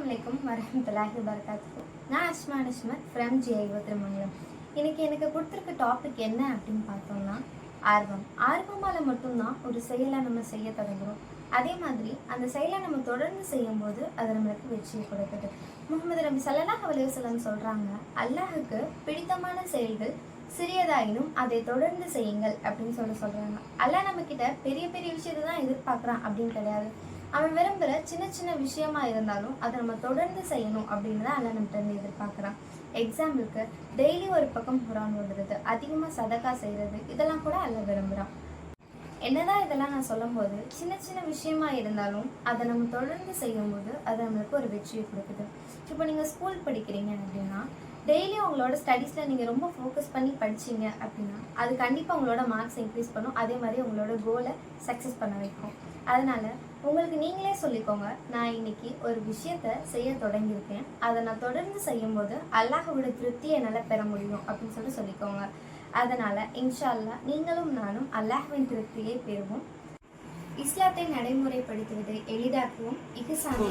வலைக்கம் வரமத்துல்லாஹி வரகாத்து நான் Asma Asmath from G I Thirumangalam இன்னைக்கு எனக்கு கொடுத்துருக்க டாபிக் என்ன அப்படின்னு பார்த்தோம்னா ஆர்வம். ஆர்வமால் மட்டும்தான் ஒரு செயலை நம்ம செய்ய தொடங்குறோம். அதே மாதிரி அந்த செயலை நம்ம தொடர்ந்து செய்யும்போது அது நம்மளுக்கு வெற்றியை கொடுக்குது. முகமது நபி சல்லாஹ் அலைவசல்லம் சொல்கிறாங்க அல்லாஹுக்கு பிடித்தமான செயல்கள் சிறியதாயினும் அதை தொடர்ந்து செய்யுங்கள் அப்படின்னு சொல்லி சொல்கிறாங்க அல்லாஹ் நம்மக்கிட்ட பெரிய பெரிய விஷயத்தை தான் எதிர்பார்க்குறான் அப்படின்னு கிடையாது. அவன் விரும்புகிற சின்ன சின்ன விஷயமா இருந்தாலும் அதை நம்ம தொடர்ந்து செய்யணும் அப்படின்னு தான் அல்ல நம்மகிட்ட எதிர்பார்க்குறான். எக்ஸாம்பிளுக்கு டெய்லி ஒரு பக்கம் குரான் ஓடுறது அதிகமாக சதக்கா செய்கிறது இதெல்லாம் கூட அல்ல விரும்புகிறான் என்னதான் இதெல்லாம் நான் சொல்லும்போது சின்ன சின்ன விஷயமா இருந்தாலும் அதை நம்ம தொடர்ந்து செய்யும்போது அது நம்மளுக்கு ஒரு வெற்றியை கொடுக்குது. இப்போ நீங்கள் ஸ்கூல் படிக்கிறீங்க அப்படின்னா டெய்லி உங்களோட ஸ்டடீஸில் நீங்கள் ரொம்ப ஃபோக்கஸ் பண்ணி படிச்சீங்க அப்படின்னா அது கண்டிப்பாக உங்களோட மார்க்ஸ் இன்க்ரீஸ் பண்ணும். அதே மாதிரி உங்களோட கோலை சக்ஸஸ் பண்ண வைக்கும். அதனால உங்களுக்கு நீங்களே சொல்லிக்கோங்க. நான் இன்னைக்கு ஒரு விஷயத்த செய்ய தொடங்கியிருக்கேன். அதை நான் தொடர்ந்து செய்யும்போது அல்லாஹோட திருப்தியை என்னால் பெற முடியும் அப்படின்னு சொல்லி சொல்லிக்கோங்க. அதனால இன்ஷா அல்லாஹ் நீங்களும் நானும் அல்லாஹுவின் திருப்தியை பெறுவோம். இஸ்லாத்தை நடைமுறைப்படுத்துவதை எளிதாக்குவோம். இகுசானை